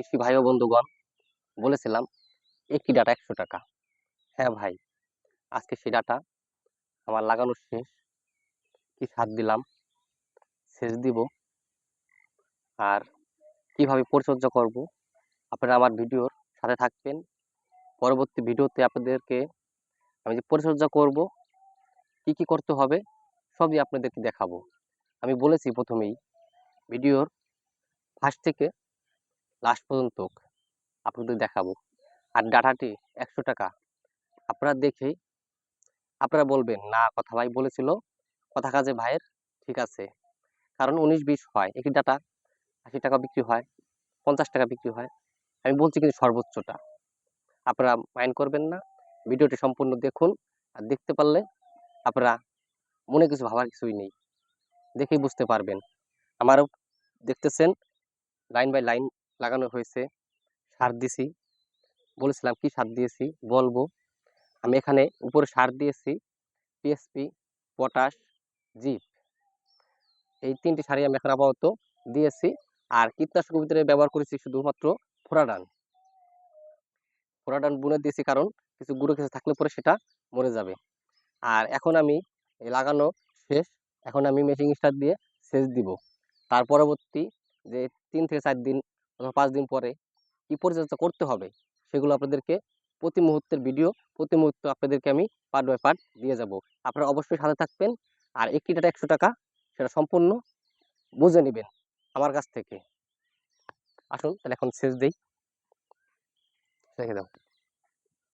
কৃষি ভাই ও বন্ধুগণ, বলেছিলাম একটি ডাটা? একশো টাকা। হ্যাঁ ভাই, আজকে সেই ডাটা আমার লাগানো শেষ। কি সার দিলাম? সেচ দিব। আর কীভাবে পরিচর্যা করব? আপনারা আমার ভিডিওর সাথে থাকবেন। পরবর্তী ভিডিওতে আপনাদেরকে আমি যে পরিচর্যা করব, কি কি করতে হবে, সবই আপনাদেরকে দেখাবো। আমি বলেছি প্রথমেই, ভিডিওর ফার্স্ট থেকে লাস্ট পর্যন্ত আপনাদের দেখাবো। আর ডাটাটি একশো টাকা। আপনারা দেখেই আপনারা বলবেন, না, কথা ভাই বলেছিল, কথা কাজে ভাইয়ের, ঠিক আছে। কারণ উনিশ বিশ হয়, একটি ডাটা আশি টাকা বিক্রি হয়, পঞ্চাশ টাকা বিক্রি হয়। আমি বলছি কিন্তু সর্বোচ্চটা। আপনারা মাইন্ড করবেন না, ভিডিওটি সম্পূর্ণ দেখুন। আর দেখতে পারলে আপনারা মনে কিছু ভাবার কিছুই নেই। দেখেই বুঝতে পারবেন। আমারও দেখতেছেন, লাইন বাই লাইন লাগানো হয়েছে। সার দিছি। বলেছিলাম কি সার দিয়েছি? বলব। আমি এখানে উপরে সার দিয়েছি। পিএসপি পটাশ জিপ এই তিনটি সারই আমি এখন আপাতত দিয়েছি। আর কীটনাশক ভিতরে ব্যবহার করেছি শুধুমাত্র ফোরাডান। ফোরাডান বুনে দিয়েছি কারণ কিছু গুঁড়ো কিছু থাকলে পরে সেটা মরে যাবে। আর এখন আমি লাগানো শেষ। এখন আমি মেশিং স্টার দিয়ে সেচ দিব। তার পরবর্তী যে তিন থেকে চার দিন অথবা পাঁচ দিন পরে কি পরিচর্যা করতে হবে, সেগুলো আপনাদেরকে প্রতি মুহূর্তের ভিডিও প্রতি মুহূর্ত আপনাদেরকে আমি পার্ট বাই পার্ট দিয়ে যাব। আপনারা অবশ্যই সাথে থাকবেন আর একটি ডাটা একশো টাকা সেটা সম্পূর্ণ বুঝে নেবেন আমার কাছ থেকে। আসুন, তাহলে এখন শেষ দিই। রেখে দাও।